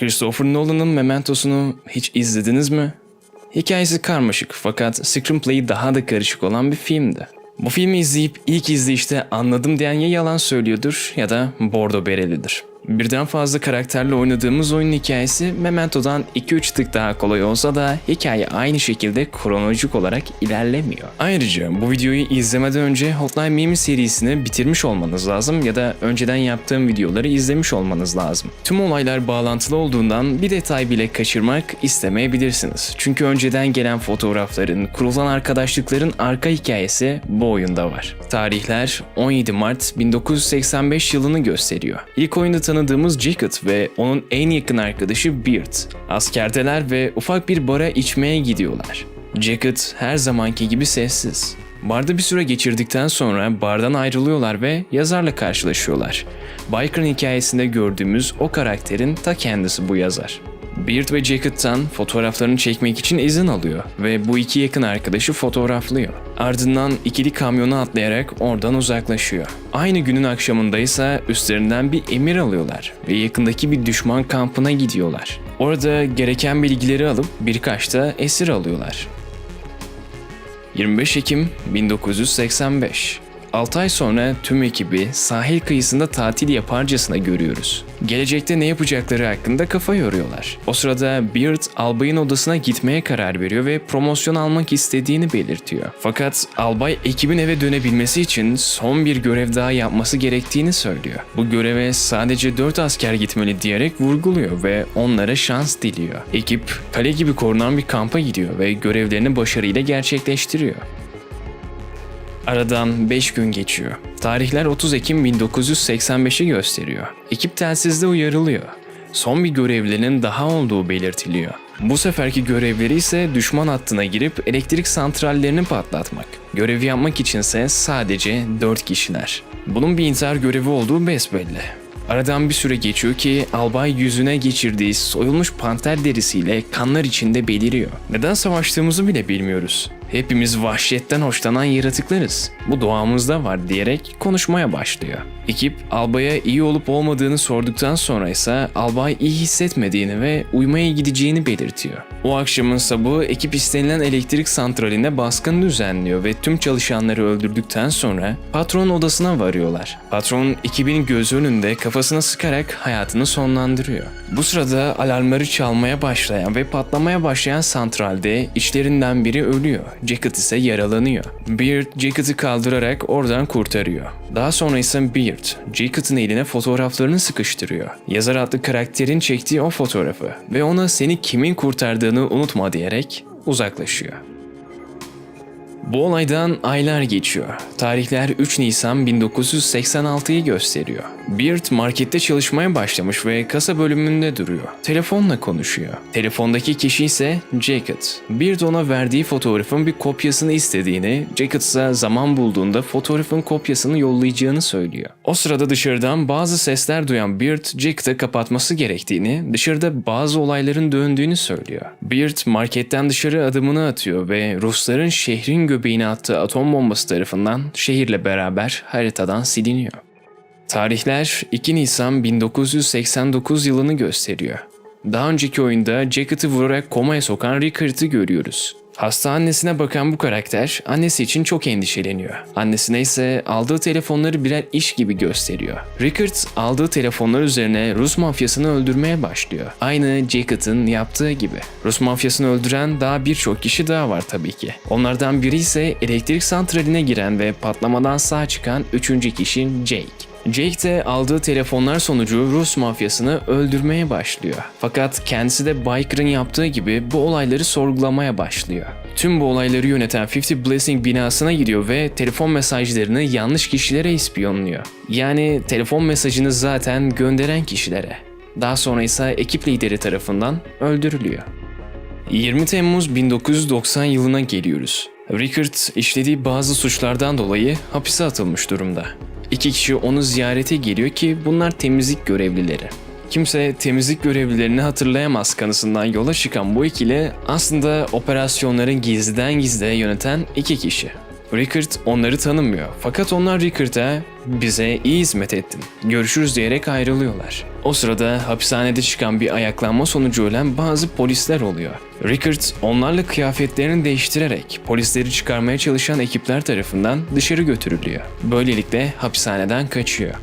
Christopher Nolan'ın Memento'sunu hiç izlediniz mi? Hikayesi karmaşık fakat screenplay'i daha da karışık olan bir filmdi. Bu filmi izleyip ilk izleyişte anladım diyen ya yalan söylüyordur ya da bordo berelidir. Birden fazla karakterle oynadığımız oyunun hikayesi Memento'dan 2-3 tık daha kolay olsa da hikaye aynı şekilde kronolojik olarak ilerlemiyor. Ayrıca bu videoyu izlemeden önce Hotline Miami serisini bitirmiş olmanız lazım ya da önceden yaptığım videoları izlemiş olmanız lazım. Tüm olaylar bağlantılı olduğundan bir detay bile kaçırmak istemeyebilirsiniz. Çünkü önceden gelen fotoğrafların, kurulan arkadaşlıkların arka hikayesi bu oyunda var. Tarihler 17 Mart 1985 yılını gösteriyor. İlk oyunda tanıdığımız Jacket ve onun en yakın arkadaşı Beard. Askerdeler ve ufak bir bara içmeye gidiyorlar. Jacket her zamanki gibi sessiz. Barda bir süre geçirdikten sonra bardan ayrılıyorlar ve yazarla karşılaşıyorlar. Biker'ın hikayesinde gördüğümüz o karakterin ta kendisi bu yazar. Beard ve Jacket'tan fotoğraflarını çekmek için izin alıyor ve bu iki yakın arkadaşı fotoğraflıyor. Ardından ikili kamyona atlayarak oradan uzaklaşıyor. Aynı günün akşamında ise üstlerinden bir emir alıyorlar ve yakındaki bir düşman kampına gidiyorlar. Orada gereken bilgileri alıp birkaç da esir alıyorlar. 25 Ekim 1985 6 ay sonra tüm ekibi sahil kıyısında tatil yaparcasına görüyoruz. Gelecekte ne yapacakları hakkında kafa yoruyorlar. O sırada Beard albayın odasına gitmeye karar veriyor ve promosyon almak istediğini belirtiyor. Fakat albay ekibin eve dönebilmesi için son bir görev daha yapması gerektiğini söylüyor. Bu göreve sadece 4 asker gitmeli diyerek vurguluyor ve onlara şans diliyor. Ekip kale gibi korunan bir kampa gidiyor ve görevlerini başarıyla gerçekleştiriyor. Aradan 5 gün geçiyor. Tarihler 30 Ekim 1985'i gösteriyor. Ekip telsizde uyarılıyor. Son bir görevlinin daha olduğu belirtiliyor. Bu seferki görevleri ise düşman hattına girip elektrik santrallerini patlatmak. Görevi yapmak içinse sadece 4 kişiler. Bunun bir intihar görevi olduğu besbelli. Aradan bir süre geçiyor ki albay yüzüne geçirdiği soyulmuş panter derisiyle kanlar içinde beliriyor. Neden savaştığımızı bile bilmiyoruz. Hepimiz vahşetten hoşlanan yaratıklarız. Bu doğamızda var diyerek konuşmaya başlıyor. Ekip albaya iyi olup olmadığını sorduktan sonra ise albay iyi hissetmediğini ve uyumaya gideceğini belirtiyor. O akşamın sabahı ekip istenilen elektrik santraline baskın düzenliyor ve tüm çalışanları öldürdükten sonra patron odasına varıyorlar. Patron ekibin gözü önünde kafasına sıkarak hayatını sonlandırıyor. Bu sırada alarmları çalmaya başlayan ve patlamaya başlayan santralde içlerinden biri ölüyor. Jacket ise yaralanıyor. Beard Jacket'ı kaldırarak oradan kurtarıyor. Daha sonra ise Beard, Jacket'ın eline fotoğraflarını sıkıştırıyor. Yazar adlı karakterin çektiği o fotoğrafı ve ona seni kimin kurtardığını unutma diyerek uzaklaşıyor. Bu olaydan aylar geçiyor. Tarihler 3 Nisan 1986'yı gösteriyor. Beard markette çalışmaya başlamış ve kasa bölümünde duruyor. Telefonla konuşuyor. Telefondaki kişi ise Jacket. Beard ona verdiği fotoğrafın bir kopyasını istediğini, Jacket ise zaman bulduğunda fotoğrafın kopyasını yollayacağını söylüyor. O sırada dışarıdan bazı sesler duyan Beard, Jacket'ı kapatması gerektiğini, dışarıda bazı olayların döndüğünü söylüyor. Beard marketten dışarı adımını atıyor ve Rusların şehrin göbeğine attığı atom bombası tarafından şehirle beraber haritadan siliniyor. Tarihler 2 Nisan 1989 yılını gösteriyor. Daha önceki oyunda Jacket'ı vurarak komaya sokan Rickard'ı görüyoruz. Hasta annesine bakan bu karakter annesi için çok endişeleniyor. Annesine ise aldığı telefonları birer iş gibi gösteriyor. Rickard aldığı telefonlar üzerine Rus mafyasını öldürmeye başlıyor. Aynı Jacket'ın yaptığı gibi. Rus mafyasını öldüren daha birçok kişi daha var tabii ki. Onlardan biri ise elektrik santraline giren ve patlamadan sağ çıkan üçüncü kişi Jake. Jake de aldığı telefonlar sonucu Rus mafyasını öldürmeye başlıyor. Fakat kendisi de Biker'ın yaptığı gibi bu olayları sorgulamaya başlıyor. Tüm bu olayları yöneten 50 Blessing binasına gidiyor ve telefon mesajlarını yanlış kişilere ispiyonluyor. Yani telefon mesajını zaten gönderen kişilere. Daha sonra ise ekip lideri tarafından öldürülüyor. 20 Temmuz 1990 yılına geliyoruz. Rickard işlediği bazı suçlardan dolayı hapise atılmış durumda. İki kişi onu ziyarete geliyor ki bunlar temizlik görevlileri. Kimse temizlik görevlilerini hatırlayamaz kanısından yola çıkan bu ikili aslında operasyonları gizliden gizliye yöneten iki kişi. Rickard onları tanımıyor. Fakat onlar Rickard'a bize iyi hizmet ettin. Görüşürüz diyerek ayrılıyorlar. O sırada hapishanede çıkan bir ayaklanma sonucu ölen bazı polisler oluyor. Rickard onlarla kıyafetlerini değiştirerek polisleri çıkarmaya çalışan ekipler tarafından dışarı götürülüyor. Böylelikle hapishaneden kaçıyor.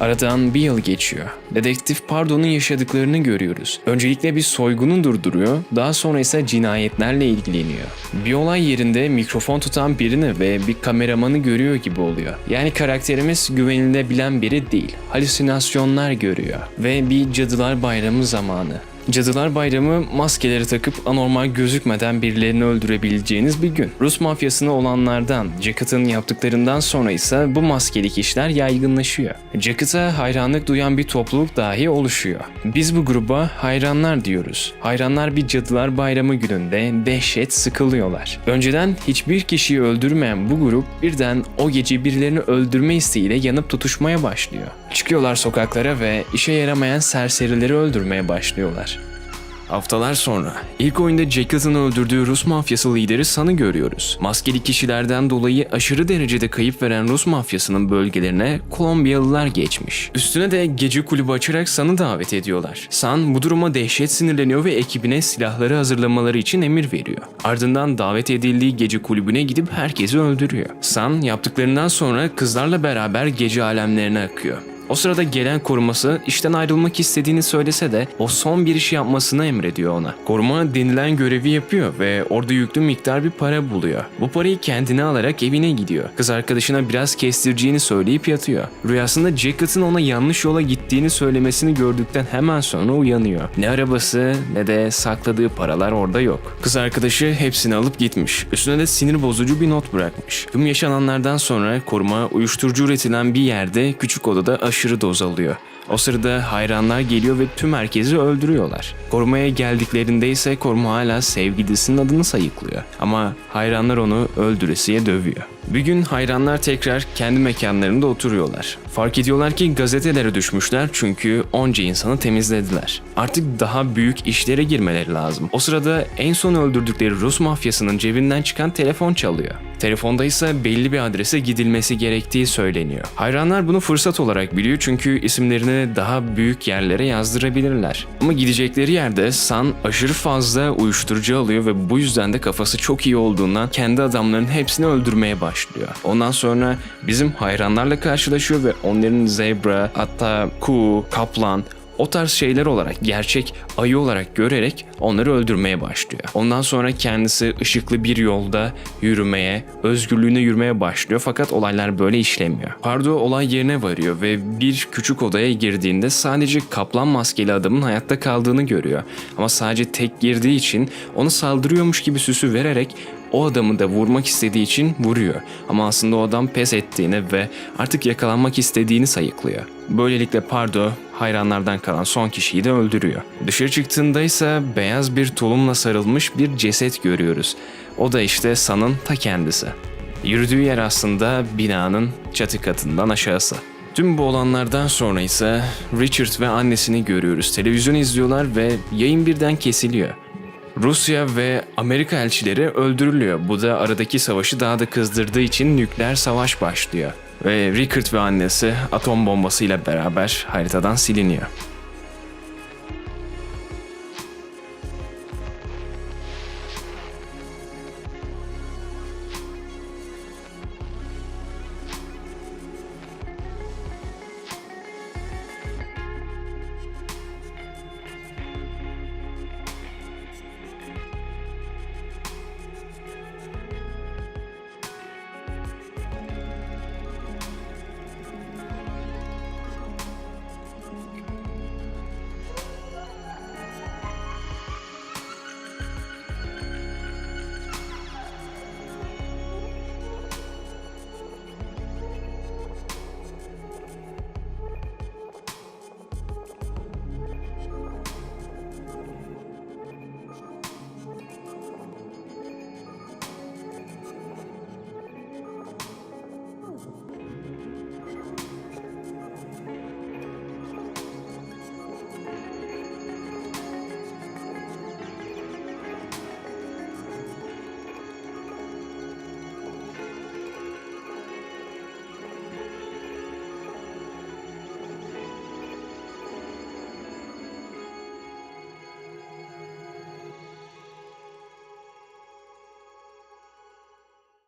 Aradan bir yıl geçiyor. Dedektif Pardo'nun yaşadıklarını görüyoruz. Öncelikle bir soygunu durduruyor, daha sonra ise cinayetlerle ilgileniyor. Bir olay yerinde mikrofon tutan birini ve bir kameramanı görüyor gibi oluyor. Yani karakterimiz güvenilebilen biri değil, halüsinasyonlar görüyor. Ve bir Cadılar Bayramı zamanı. Cadılar Bayramı maskeleri takıp anormal gözükmeden birilerini öldürebileceğiniz bir gün. Rus mafyasına olanlardan, Jackett'ın yaptıklarından sonra ise bu maskelik işler yaygınlaşıyor. Jackett'a hayranlık duyan bir topluluk dahi oluşuyor. Biz bu gruba hayranlar diyoruz. Hayranlar bir Cadılar Bayramı gününde dehşet sıkılıyorlar. Önceden hiçbir kişiyi öldürmeyen bu grup birden o gece birilerini öldürme isteğiyle yanıp tutuşmaya başlıyor. Çıkıyorlar sokaklara ve işe yaramayan serserileri öldürmeye başlıyorlar. Haftalar sonra ilk oyunda Jackett'ın öldürdüğü Rus mafyası lideri San'ı görüyoruz. Maskeli kişilerden dolayı aşırı derecede kayıp veren Rus mafyasının bölgelerine Kolombiyalılar geçmiş. Üstüne de gece kulübü açarak San'ı davet ediyorlar. San bu duruma dehşet sinirleniyor ve ekibine silahları hazırlamaları için emir veriyor. Ardından davet edildiği gece kulübüne gidip herkesi öldürüyor. San yaptıklarından sonra kızlarla beraber gece alemlerine akıyor. O sırada gelen koruması işten ayrılmak istediğini söylese de o son bir iş yapmasını emrediyor ona. Koruma denilen görevi yapıyor ve orada yüklü miktar bir para buluyor. Bu parayı kendine alarak evine gidiyor. Kız arkadaşına biraz kestireceğini söyleyip yatıyor. Rüyasında Jackett'ın ona yanlış yola gittiğini söylemesini gördükten hemen sonra uyanıyor. Ne arabası ne de sakladığı paralar orada yok. Kız arkadaşı hepsini alıp gitmiş. Üstüne de sinir bozucu bir not bırakmış. Tüm yaşananlardan sonra koruma uyuşturucu üretilen bir yerde küçük odada aşırı doz alıyor. O sırada hayranlar geliyor ve tüm herkesi öldürüyorlar. Korumaya geldiklerinde ise koruma hala sevgilisinin adını sayıklıyor. Ama hayranlar onu öldüresiye dövüyor. Bir gün hayranlar tekrar kendi mekanlarında oturuyorlar. Fark ediyorlar ki gazetelere düşmüşler çünkü onca insanı temizlediler. Artık daha büyük işlere girmeleri lazım. O sırada en son öldürdükleri Rus mafyasının cebinden çıkan telefon çalıyor. Telefonda ise belli bir adrese gidilmesi gerektiği söyleniyor. Hayranlar bunu fırsat olarak biliyor çünkü isimlerini daha büyük yerlere yazdırabilirler. Ama gidecekleri yerde San aşırı fazla uyuşturucu alıyor ve bu yüzden de kafası çok iyi olduğundan kendi adamlarının hepsini öldürmeye başlıyor. Ondan sonra bizim hayranlarla karşılaşıyor ve onların zebra, hatta kuğu, kaplan, o tarz şeyler olarak, gerçek ayı olarak görerek onları öldürmeye başlıyor. Ondan sonra kendisi ışıklı bir yolda yürümeye, özgürlüğüne yürümeye başlıyor fakat olaylar böyle işlemiyor. Pardo olay yerine varıyor ve bir küçük odaya girdiğinde sadece kaplan maskeli adamın hayatta kaldığını görüyor. Ama sadece tek girdiği için onu saldırıyormuş gibi süsü vererek o adamı da vurmak istediği için vuruyor. Ama aslında o adam pes ettiğini ve artık yakalanmak istediğini sayıklıyor. Böylelikle Pardo hayranlardan kalan son kişiyi de öldürüyor. Dışarı çıktığında ise beyaz bir tulumla sarılmış bir ceset görüyoruz. O da işte San'ın ta kendisi. Yürüdüğü yer aslında binanın çatı katından aşağısı. Tüm bu olanlardan sonra ise Richard ve annesini görüyoruz. Televizyon izliyorlar ve yayın birden kesiliyor. Rusya ve Amerika elçileri öldürülüyor. Bu da aradaki savaşı daha da kızdırdığı için nükleer savaş başlıyor. Ve Rickard ve annesi atom bombasıyla beraber haritadan siliniyor.